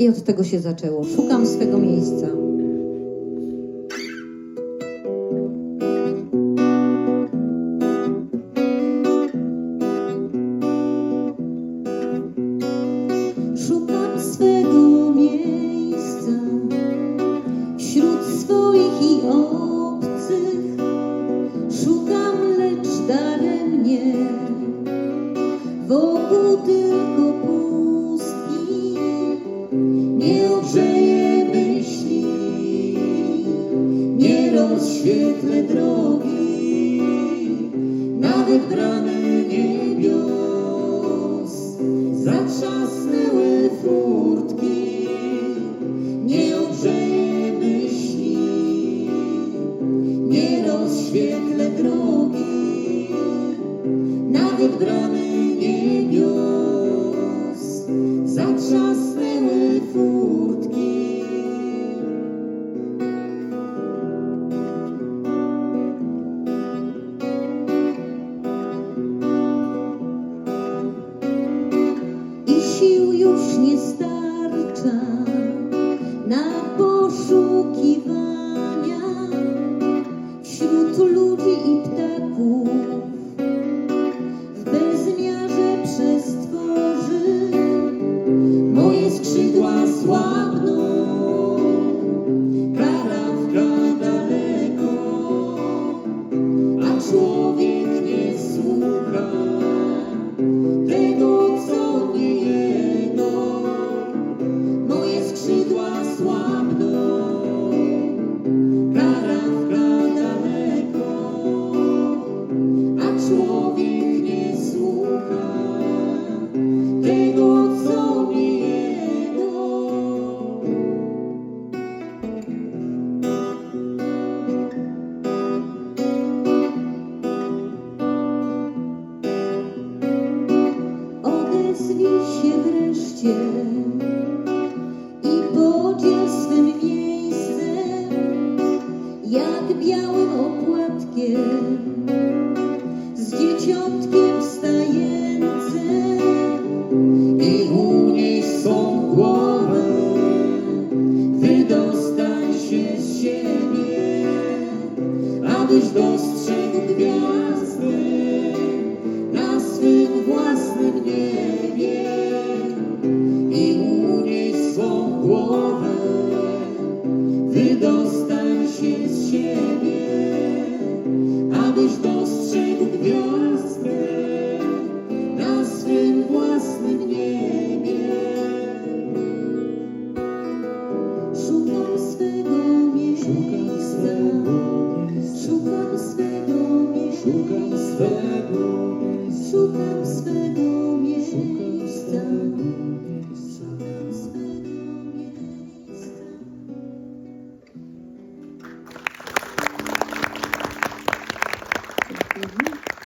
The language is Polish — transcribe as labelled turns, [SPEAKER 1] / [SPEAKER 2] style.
[SPEAKER 1] I od tego się zaczęło. Szukam swego miejsca. Szukam swego miejsca wśród swoich i obcych. Szukam, lecz daremnie wokół tylko świetle drogi, nawet bramy niebios. Zatrzasnęły furtki, nie ogrzejmy śni, nie rozświetle drogi, nawet bramy night. Cię i podziel swym miejscem, jak białym opłatkiem z dzieciątkiem. Mm-hmm.